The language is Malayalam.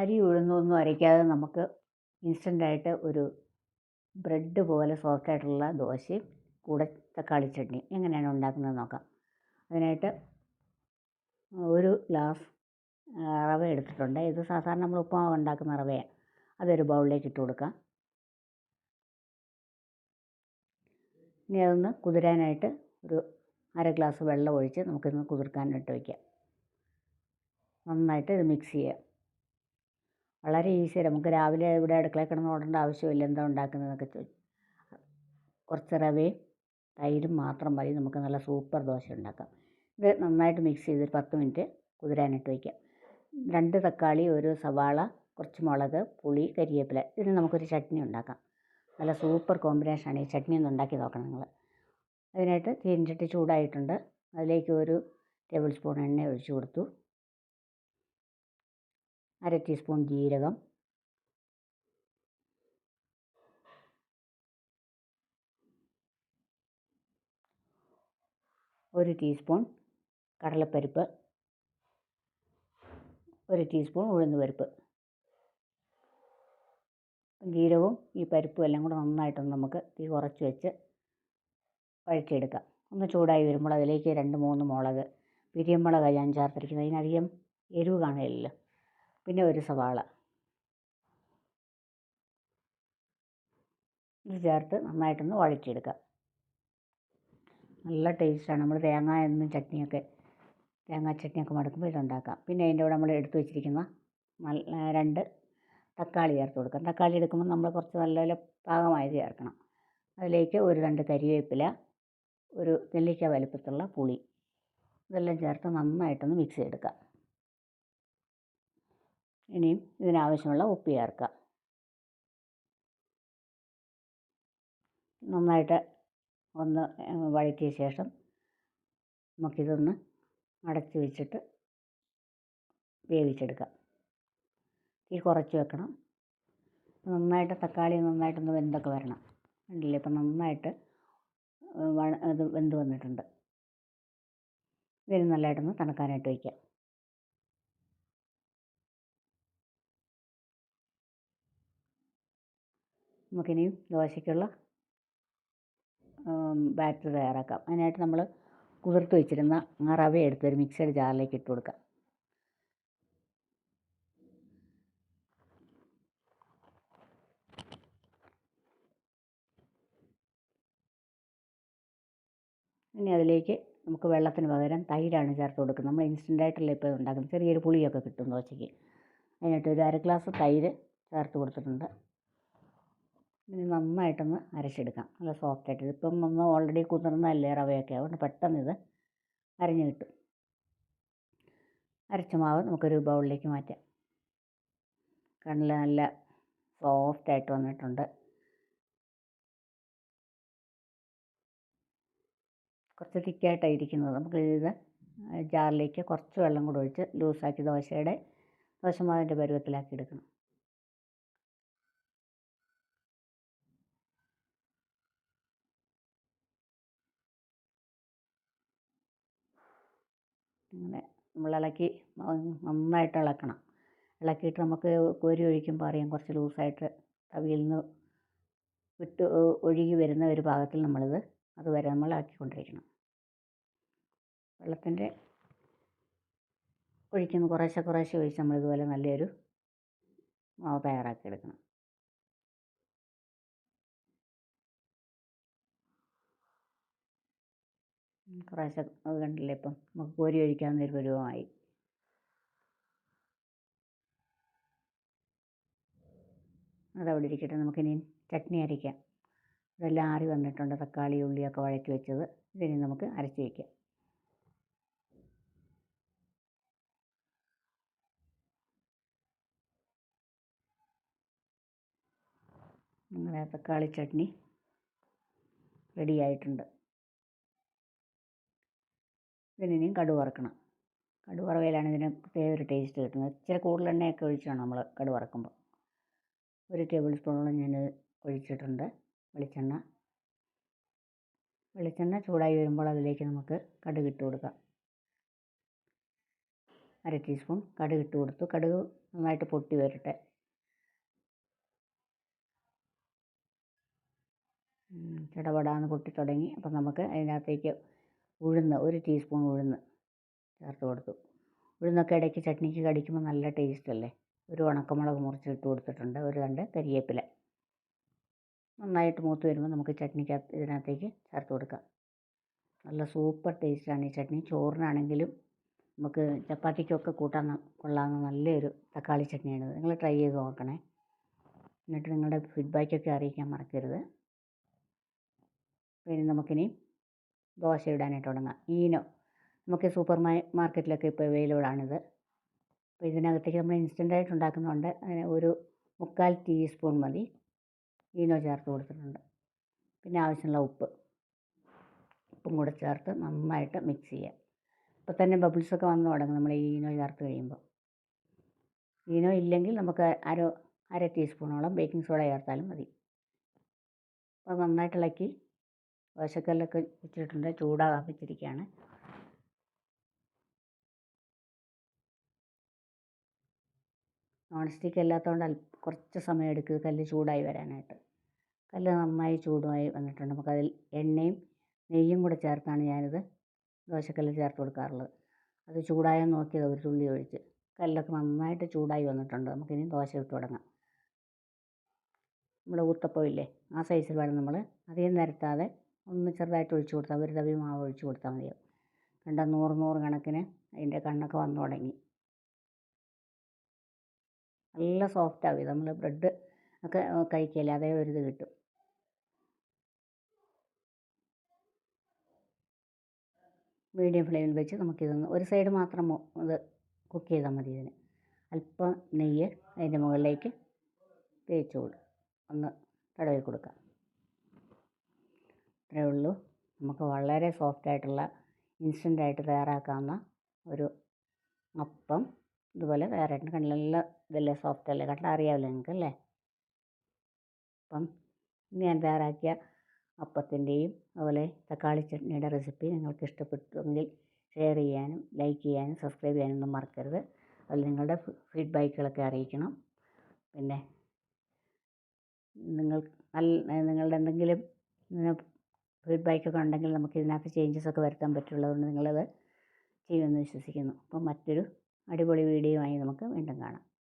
അരി ഉഴുന്നൊന്നും അരയ്ക്കാതെ നമുക്ക് ഇൻസ്റ്റന്റായിട്ട് ഒരു ബ്രെഡ് പോലെ സോഫ്റ്റ് ആയിട്ടുള്ള ദോശയും കൂടെ തക്കാളി ചട്നി എങ്ങനെയാണ് ഉണ്ടാക്കുന്നത് നോക്കാം. അതിനായിട്ട് ഒരു ഗ്ലാസ് റവ എടുത്തിട്ടുണ്ട്. ഇത് സാധാരണ നമ്മൾ ഉപ്പുമാവ് ഉണ്ടാക്കുന്ന റവയാണ്. അതൊരു ബൗളിലേക്ക് ഇട്ട് കൊടുക്കാം. ഇനി അതൊന്ന് കുതിരാനായിട്ട് ഒരു അര ഗ്ലാസ് വെള്ളം ഒഴിച്ച് നമുക്കിന്ന് കുതിർക്കാനിട്ട് വയ്ക്കാം. നന്നായിട്ട് ഇത് മിക്സ് ചെയ്യാം. വളരെ ഈസിയാണ് നമുക്ക് രാവിലെ ഇവിടെ അടുക്കളയിൽ കിടന്ന് ഓടേണ്ട ആവശ്യമില്ല. എന്താ ഉണ്ടാക്കുന്നതെന്നൊക്കെ ചോദിച്ചു കുറച്ച് റവയും തൈരും മാത്രം മതി. നമുക്ക് നല്ല സൂപ്പർ ദോശ ഉണ്ടാക്കാം. ഇത് നന്നായിട്ട് മിക്സ് ചെയ്ത് പത്ത് മിനിറ്റ് കുതിരാനിട്ട് വയ്ക്കാം രണ്ട് തക്കാളി ഒരു സവാള കുറച്ച് മുളക് പുളി കരിയേപ്പില. ഇതിന് നമുക്കൊരു ചട്നി ഉണ്ടാക്കാം. നല്ല സൂപ്പർ കോമ്പിനേഷനാണ് ഈ ചട്നി ഒന്ന് ഉണ്ടാക്കി നോക്കണം നിങ്ങൾ അതിനായിട്ട് തീൻചട്ടി ചൂടായിട്ടുണ്ട്. അതിലേക്ക് ഒരു ടേബിൾ സ്പൂൺ എണ്ണ ഒഴിച്ചു കൊടുത്തു. അര ടീസ്പൂൺ ജീരകം. ഒരു ടീസ്പൂൺ കടലപ്പരിപ്പ്. ഒരു ടീസ്പൂൺ ഉഴുന്ന് പരിപ്പ്. ജീരകവും ഈ പരിപ്പും എല്ലാം കൂടെ നന്നായിട്ടൊന്ന് നമുക്ക് തീ കുറച്ച് വെച്ച് വഴറ്റിയെടുക്കാം. ഒന്ന് ചൂടായി വരുമ്പോൾ അതിലേക്ക് രണ്ട് മൂന്ന് മുളക് പിരിയമുളകാണ് ഞാൻ ചേർത്തിരിക്കുന്നത് അതിനധികം എരിവ് കാണില്ലല്ലോ പിന്നെ ഒരു സവാള. ഇത് ചേർത്ത് നന്നായിട്ടൊന്ന് വഴറ്റിയെടുക്കാം. നല്ല ടേസ്റ്റാണ്. നമ്മൾ തേങ്ങ എന്നും ചട്നിയൊക്കെ തേങ്ങാ ചട്നിയൊക്കെ മടക്കുമ്പോൾ ഇതുണ്ടാക്കാം പിന്നെ അതിന്റെ കൂടെ നമ്മൾ എടുത്തു വെച്ചിരിക്കുന്ന നല്ല രണ്ട് തക്കാളി ചേർത്ത് കൊടുക്കാം. തക്കാളി എടുക്കുമ്പോൾ നമ്മൾ കുറച്ച് നല്ലപോലെ പാകമായത് ചേർക്കണം. അതിലേക്ക് ഒരു രണ്ട് കരിവേപ്പില ഒരു നെല്ലിക്ക വലിപ്പത്തിലുള്ള പുളി ഇതെല്ലാം ചേർത്ത് നന്നായിട്ടൊന്ന് മിക്സ് ചെയ്തെടുക്കാം. ഇനിയും ഇതിനാവശ്യമുള്ള ഉപ്പ് ചേർക്കാം നന്നായിട്ട് ഒന്ന് വഴറ്റിയ ശേഷം നമുക്കിതൊന്ന് അടച്ച് വെച്ചിട്ട് വേവിച്ചെടുക്കാം. തീ കുറച്ച് വെക്കണം. നന്നായിട്ട് തക്കാളി നന്നായിട്ടൊന്ന് വെന്തൊക്കെ വരണം. കണ്ടില്ലേ? ഇപ്പം നന്നായിട്ട് ഇത് വെന്ത് വന്നിട്ടുണ്ട്. ഇതിന് നല്ലതായിട്ടൊന്ന് തണുക്കാനായിട്ട് വയ്ക്കാം. നമുക്കിനിയും ദോശയ്ക്കുള്ള ബാറ്റർ തയ്യാറാക്കാം. അതിനായിട്ട് നമ്മൾ കുതിർത്ത് വെച്ചിരുന്ന ആ റവ എടുത്ത് ഒരു മിക്സഡ് ജാറിലേക്ക് ഇട്ട് കൊടുക്കാം. ഇനി അതിലേക്ക് നമുക്ക് വെള്ളത്തിന് പകരം തൈരാണ് ചേർത്ത് കൊടുക്കുന്നത്. നമ്മൾ ഇൻസ്റ്റന്റായിട്ടല്ല ഇപ്പോൾ ഉണ്ടാക്കുന്നത് ചെറിയൊരു പുളിയൊക്കെ കിട്ടും ദോശയ്ക്ക്. അതിനായിട്ട് ഒരു അര ഗ്ലാസ് തൈര് ചേർത്ത് കൊടുത്തിട്ടുണ്ട്. ഇനി നന്നായിട്ടൊന്ന് അരച്ചെടുക്കാം. നല്ല സോഫ്റ്റായിട്ട് ഇപ്പം ഒന്ന് ഓൾറെഡി കുതിർന്നതല്ലേ റവയൊക്കെ. അതുകൊണ്ട് പെട്ടെന്ന് ഇത് അരഞ്ഞ് കിട്ടും. അരച്ച മാവ് നമുക്കൊരു ബൗളിലേക്ക് മാറ്റാം. കണ്ണിൽ നല്ല സോഫ്റ്റായിട്ട് വന്നിട്ടുണ്ട്. കുറച്ച് തിക്കായിട്ടാണ് ഇരിക്കുന്നത്. നമുക്ക് ഇത് ജാറിലേക്ക് കുറച്ച് വെള്ളം കൂടെ ഒഴിച്ച് ലൂസാക്കി ദോശയുടെ ദോശമാവിന്റെ പരുവത്തിലാക്കി എടുക്കണം. അങ്ങനെ നമ്മൾ ഇളക്കി നന്നായിട്ട് ഇളക്കണം. ഇളക്കിയിട്ട് നമുക്ക് കോരി ഒഴിക്കുമ്പോൾ അറിയാം കുറച്ച് ലൂസായിട്ട് തവിയിൽ നിന്ന് വിട്ട് ഒഴുകി വരുന്ന ഒരു പാകത്തിൽ നമ്മളിത് അതുവരെ നമ്മൾ ഇളക്കിക്കൊണ്ടിരിക്കണം വെള്ളത്തിന്റെ ഒഴിക്കുന്ന കുറേശ്ശെ കുറേശ്ശെ ഒഴിച്ച് നമ്മളിതുപോലെ നല്ലൊരു മാവ് തയ്യാറാക്കി എടുക്കണം അത് കണ്ടില്ലേ ഇപ്പം? നമുക്ക് കോരി ഒഴിക്കാവുന്ന ഒരു പരുവമായി. അതവിടെ ഇരിക്കട്ടെ. നമുക്കിനി ചട്നി അരയ്ക്കാം. ഇതെല്ലാം ആറി വന്നിട്ടുണ്ട്. തക്കാളി ഉള്ളിയൊക്കെ വഴറ്റി വെച്ചത്. ഇതിനി നമുക്ക് അരച്ച് വയ്ക്കാം അങ്ങനെ തക്കാളി ചട്നി റെഡി ആയിട്ടുണ്ട് ഇതിനിയും കടുക് വറക്കണം. കടുക് വറവയിലാണ് ഇതിന് പ്രത്യേക ഒരു ടേസ്റ്റ് കിട്ടുന്നത്. ഇച്ചിരി കൂടുതൽ എണ്ണയൊക്കെ ഒഴിച്ചാണ് നമ്മൾ കടുക് വറക്കുമ്പോൾ ഒരു ടേബിൾ സ്പൂണോളം ഞാൻ ഒഴിച്ചിട്ടുണ്ട്. വെളിച്ചെണ്ണ. വെളിച്ചെണ്ണ ചൂടായി വരുമ്പോൾ അതിലേക്ക് നമുക്ക് കടുക് ഇട്ട് കൊടുക്കാം. അര ടീസ്പൂൺ കടുക് ഇട്ട് കൊടുത്തു. കടുക് നന്നായിട്ട് പൊട്ടി വരട്ടെ. ചടപടാന്ന് പൊട്ടി തുടങ്ങി. അപ്പം നമുക്ക് അതിനകത്തേക്ക് ഉഴുന്ന് ഒരു ടീസ്പൂൺ ഉഴുന്ന് ചേർത്ത് കൊടുത്തു. ഉഴുന്നൊക്കെ ഇടയ്ക്ക് ചട്നിക്ക് കടിക്കുമ്പോൾ നല്ല ടേസ്റ്റ് അല്ലേ? ഒരു ഉണക്കമുളക് മുറിച്ചിട്ട് കൊടുത്തിട്ടുണ്ട് ഒരു രണ്ട് കരിവേപ്പില നന്നായിട്ട് മൂത്ത് വരുമ്പോൾ നമുക്ക് ചട്നിക്കകത്ത് ഇതിനകത്തേക്ക് ചേർത്ത് കൊടുക്കാം. നല്ല സൂപ്പർ ടേസ്റ്റാണ് ഈ ചട്നി. ചോറിനാണെങ്കിലും നമുക്ക് ചപ്പാത്തിക്കൊക്കെ കൂട്ടാൻ കൊള്ളാവുന്ന നല്ലൊരു തക്കാളി ചട്നിയാണിത്. നിങ്ങൾ ട്രൈ ചെയ്ത് നോക്കണേ. എന്നിട്ട് നിങ്ങളുടെ ഫീഡ്ബാക്കൊക്കെ അറിയിക്കാൻ മറക്കരുത്. പിന്നെ നമുക്കിനി ദോശ ഇടാനായിട്ട് തുടങ്ങാം. ഈനോ. നമുക്ക് സൂപ്പർ മാർക്കറ്റിലൊക്കെ ഇപ്പോൾ അവൈലബിൾ ആണിത്. അപ്പോൾ ഇതിനകത്തേക്ക് നമ്മൾ ഇൻസ്റ്റന്റായിട്ട് ഉണ്ടാക്കുന്നതുകൊണ്ട് ഒരു മുക്കാൽ ടീസ്പൂൺ മതി. ഈനോ ചേർത്ത് കൊടുത്തിട്ടുണ്ട്. പിന്നെ ആവശ്യമുള്ള ഉപ്പ്. ഉപ്പും കൂടെ ചേർത്ത് നന്നായിട്ട് മിക്സ് ചെയ്യാം ഇപ്പോൾ തന്നെ ബബിൾസൊക്കെ വന്ന് തുടങ്ങും നമ്മൾ ഈനോ ചേർത്ത് കഴിയുമ്പോൾ. ഈനോ ഇല്ലെങ്കിൽ നമുക്ക് അര അര ടീസ്പൂണോളം ബേക്കിംഗ് സോഡ ചേർത്താലും മതി. അപ്പോൾ നന്നായിട്ട് ഇളക്കി ദോശക്കല്ലൊക്കെ വെച്ചിട്ടുണ്ട് ചൂടാകാൻ വെച്ചിരിക്കുകയാണ് നോൺ സ്റ്റിക്ക് അല്ലാത്തതുകൊണ്ട് കുറച്ച് സമയം എടുക്കും കല്ല് ചൂടായി വരാനായിട്ട്. കല്ല് നന്നായി ചൂടുമായി വന്നിട്ടുണ്ട്. നമുക്കതിൽ എണ്ണയും നെയ്യും കൂടെ ചേർത്താണ് ഞാനിത് ദോശക്കല്ല് ചേർത്ത് കൊടുക്കാറുള്ളത്. അത് ചൂടായോ നോക്കിയത് ഒരു തുള്ളി ഒഴിച്ച്. കല്ലൊക്കെ നന്നായിട്ട് ചൂടായി വന്നിട്ടുണ്ട്. നമുക്കിനി ദോശ ഇട്ട് തുടങ്ങാം. നമ്മുടെ ഊത്തപ്പം ഇല്ലേ ആ സൈസിൽ വേണം നമ്മൾ അധികം നിരത്താതെ ഒന്ന് ചെറുതായിട്ട് ഒഴിച്ച് കൊടുത്താൽ ഒരു തവി മാവ് ഒഴിച്ച് കൊടുത്താൽ മതിയാവും കണ്ട നൂറ് നൂറ് കണക്കിന് അതിന്റെ കണ്ണൊക്കെ വന്നു തുടങ്ങി. നല്ല സോഫ്റ്റ് ആവും. നമ്മൾ ബ്രെഡ് ഒക്കെ കഴിക്കില്ലേ? അതേ ഒരു ഇത് കിട്ടും മീഡിയം ഫ്ലെയിമിൽ വെച്ച് നമുക്കിതൊന്ന് ഒരു സൈഡ് മാത്രം ഇത് കുക്ക് ചെയ്താൽ മതി ഇതിന്. അല്പം നെയ്യ് അതിന്റെ മുകളിലേക്ക് തേച്ച് കൊടുക്കും ഒന്ന് തടവി കൊടുക്കാം. ഇത്രയേ ഉള്ളൂ. നമുക്ക് വളരെ സോഫ്റ്റ് ആയിട്ടുള്ള ഇൻസ്റ്റന്റായിട്ട് തയ്യാറാക്കാവുന്ന ഒരു അപ്പം. ഇതുപോലെ തയ്യാറായിട്ടുണ്ട് കണ്ടില്ല നല്ല ഇതല്ലേ സോഫ്റ്റ് അല്ലേ? കണ്ടാൽ അറിയാമല്ലോ നിങ്ങൾക്ക് അല്ലേ അപ്പം ഞാൻ തയ്യാറാക്കിയ അപ്പത്തിന്റെയും അതുപോലെ തക്കാളി ചട്നിയുടെ റെസിപ്പി നിങ്ങൾക്ക് ഇഷ്ടപ്പെട്ടുവെങ്കിൽ ഷെയർ ചെയ്യാനും ലൈക്ക് ചെയ്യാനും സബ്സ്ക്രൈബ് ചെയ്യാനൊന്നും മറക്കരുത്. അതിൽ നിങ്ങളുടെ ഫീഡ്ബാക്കുകളൊക്കെ അറിയിക്കണം. പിന്നെ നിങ്ങൾ നിങ്ങളുടെ എന്തെങ്കിലും ഫീഡ്ബാക്കൊക്കെ ഉണ്ടെങ്കിൽ നമുക്ക് ഇതിനകത്ത് ചേഞ്ചസ് ഒക്കെ വരുത്താൻ പറ്റുള്ളതുകൊണ്ട് നിങ്ങളത് ചെയ്യുമെന്ന് വിശ്വസിക്കുന്നു. അപ്പം മറ്റൊരു അടിപൊളി വീഡിയോ ആയി നമുക്ക് വീണ്ടും കാണാം.